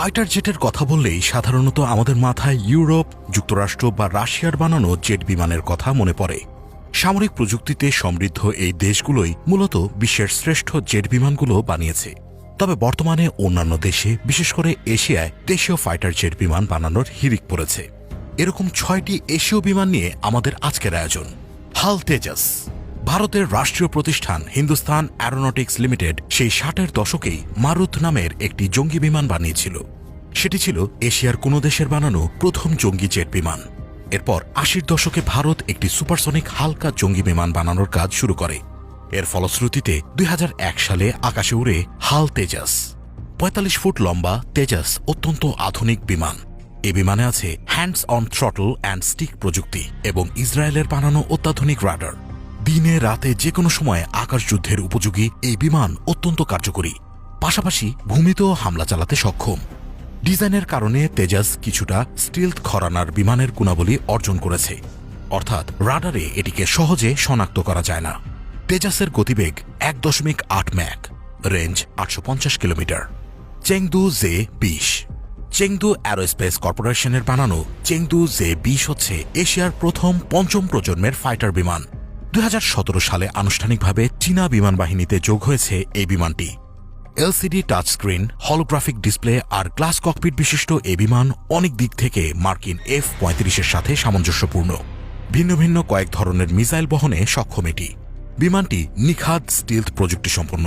Fighter জেটের কথা বললেই সাধারণত আমাদের মাথায় ইউরোপ, যুক্তরাষ্ট্র বা রাশিয়ার বানানো জেট বিমানের কথা মনে পড়ে। সামরিক প্রযুক্তিতে সমৃদ্ধ এই দেশগুলোই মূলত বিশ্বের শ্রেষ্ঠ জেট বিমানগুলো বানিয়েছে। তবে বর্তমানে অন্যান্য দেশে, বিশেষ করে এশিয়ায়, দেশীয় ফাইটার জেট বিমান বানানোর হিরিক পড়েছে। এরকম ছয়টি এশীয় বিমান নিয়ে আমাদের আজকের আয়োজন। হাল তেজাস ভারতের রাষ্ট্রীয় প্রতিষ্ঠান হিন্দুস্তান অ্যারোনটিক্স লিমিটেড সেই ষাটের দশকেই মারুত নামের একটি জঙ্গি বিমান বানিয়েছিল। সেটি ছিল এশিয়ার কোনো দেশের বানানো প্রথম জঙ্গি জেট বিমান। এরপর আশির দশকে ভারত একটি সুপারসনিক হালকা জঙ্গি বিমান বানানোর কাজ শুরু করে। এর ফলশ্রুতিতে দুই হাজার এক সালে আকাশে উড়ে হাল তেজাস। পঁয়তাল্লিশ ফুট লম্বা তেজাস অত্যন্ত আধুনিক বিমান। এ বিমানে আছে hands on throttle and stick প্রযুক্তি এবং ইসরায়েলের বানানো অত্যাধুনিক রাডার। দিনে, রাতে যে কোনো সময় আকাশযুদ্ধের উপযোগী এই বিমান অত্যন্ত কার্যকরী। পাশাপাশি ভূমিতেও হামলা চালাতে সক্ষম। ডিজাইনের কারণে তেজাস কিছুটা স্টিলথ খরানার বিমানের গুণাবলী অর্জন করেছে। অর্থাৎ রাডারে এটিকে সহজে শনাক্ত করা যায় না। তেজাসের গতিবেগ এক দশমিক আট ম্যাক, রেঞ্জ আটশো পঞ্চাশ কিলোমিটার। চেংদু জে বিশ। চেংদু অ্যারোস্পেস কর্পোরেশনের বানানো চেংদু জে বিশ হচ্ছে এশিয়ার প্রথম পঞ্চম প্রজন্মের ফাইটার বিমান। দু হাজার সতেরো সালে আনুষ্ঠানিকভাবে চীনা বিমান বাহিনীতে যোগ হয়েছে এই বিমানটি। LCD touch screen, holographic display আর গ্লাস ককপিট বিশিষ্ট এই বিমান অনেক দিক থেকে মার্কিন এফ পঁয়ত্রিশের সাথে সামঞ্জস্যপূর্ণ। ভিন্ন ভিন্ন কয়েক ধরনের মিসাইল বহনে সক্ষম এটি। বিমানটি নিখাদ স্টিলথ প্রযুক্তি সম্পন্ন।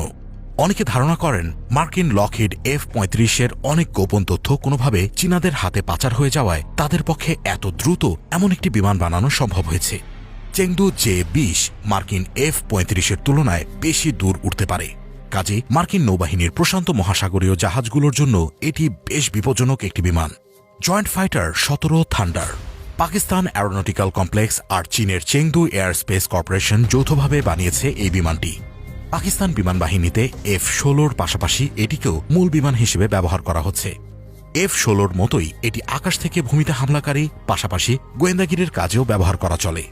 অনেকে ধারণা করেন মার্কিন লকহিড এফ পঁয়ত্রিশের অনেক গোপন তথ্য কোনোভাবে চীনাদের হাতে পাচার হয়ে যাওয়ায় তাদের পক্ষে এত দ্রুত এমন একটি বিমান বানানো সম্ভব হয়েছে। চেংদু জে বিশ মার্কিন এফ পঁয়ত্রিশের তুলনায় বেশি দূর উঠতে পারে। কাজে মার্কিন নৌবাহিনীর প্রশান্ত মহাসাগরীয় জাহাজগুলোর জন্য এটি বেশ বিপজ্জনক একটি বিমান। জয়েন্ট ফাইটার সতেরো থান্ডার। পাকিস্তান অ্যারোনটিক্যাল কমপ্লেক্স আর চীনের চেংদু এয়ার স্পেস কর্পোরেশন যৌথভাবে বানিয়েছে এই বিমানটি। পাকিস্তান বিমান বাহিনীতে এফ ষোলোর পাশাপাশি এটিকেও মূল বিমান হিসেবে ব্যবহার করা হচ্ছে। এফ ষোলোর মতোই এটি আকাশ থেকে ভূমিতে হামলাকারী, পাশাপাশি গোয়েন্দাগিরির কাজেও ব্যবহার করা চলে।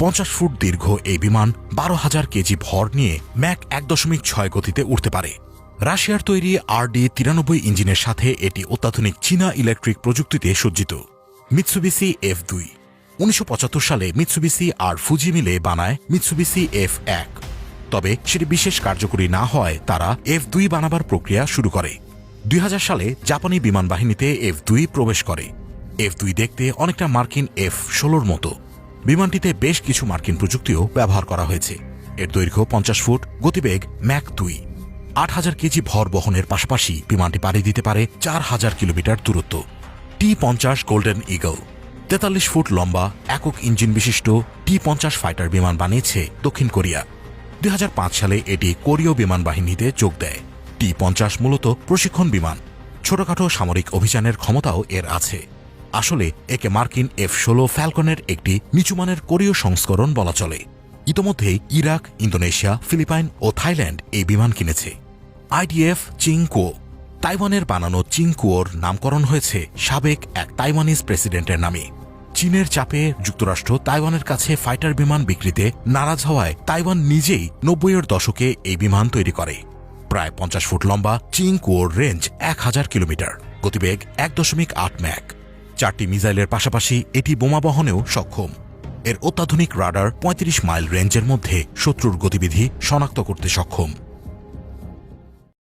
পঞ্চাশ ফুট দীর্ঘ এই বিমান বারো হাজার কেজি ভর নিয়ে ম্যাক এক দশমিক ছয় গতিতে উঠতে পারে। রাশিয়ার তৈরি আরডি তিরানব্বই ইঞ্জিনের সাথে এটি অত্যাধুনিক চীনা ইলেকট্রিক প্রযুক্তিতে সজ্জিত। মিৎসুবিসি এফ দুই। উনিশশো সালে মিৎসুবিসি আর ফুজি মিলে বানায় মিৎসুবিসি এফ এক। তবে সেটি বিশেষ কার্যকরী না হয় তারা এফ দুই বানাবার প্রক্রিয়া শুরু করে। দুই হাজার সালে জাপানি বিমান বাহিনীতে এফ দুই প্রবেশ করে। এফ দুই দেখতে অনেকটা মার্কিন এফ ষোলোর মতো। বিমানটিতে বেশ কিছু মার্কিন প্রযুক্তিও ব্যবহার করা হয়েছে। এর দৈর্ঘ্য পঞ্চাশ ফুট, গতিবেগ ম্যাক দুই। আট হাজার কেজি ভর বহনের পাশাপাশি বিমানটি পাড়ি দিতে পারে চার হাজার কিলোমিটার দূরত্ব। টি পঞ্চাশ গোল্ডেন ইগল তেতাল্লিশ ফুট লম্বা, একক ইঞ্জিন বিশিষ্ট টি পঞ্চাশ ফাইটার বিমান বানিয়েছে দক্ষিণ কোরিয়া। দুই হাজার পাঁচ সালে এটি কোরীয় বিমান বাহিনীতে যোগ দেয়। টি পঞ্চাশ মূলত প্রশিক্ষণ বিমান। ছোটখাটো সামরিক অভিযানের ক্ষমতাও এর আছে। আসলে, একে মার্কিন এফ ষোলো ফ্যালকনের একটি নিচুমানের কোরীয় সংস্করণ বলা চলে। ইতোমধ্যেই ইরাক, ইন্দোনেশিয়া, ফিলিপাইন ও থাইল্যান্ড এই বিমান কিনেছে। আইডিএফ চিংকো তাইওয়ানের বানানো চিংকুয়োর নামকরণ হয়েছে সাবেক এক তাইওয়ানিজ প্রেসিডেন্টের নামে। চীনের চাপে যুক্তরাষ্ট্র তাইওয়ানের কাছে ফাইটার বিমান বিক্রিতে নারাজ হওয়ায় তাইওয়ান নিজেই নব্বইয়ের দশকে এই বিমান তৈরি করে। প্রায় পঞ্চাশ ফুট লম্বা চিংকুয়োর রেঞ্জ এক হাজার কিলোমিটার। গতিবেগ এক দশমিক আট ম্যাক। চারটি মিসাইলের পাশাপাশি এটি বোমা বহনেও সক্ষম। এর অত্যাধুনিক রাডার ৩৫ মাইল রেঞ্জের মধ্যে শত্রুর গতিবিধি শনাক্ত করতে সক্ষম।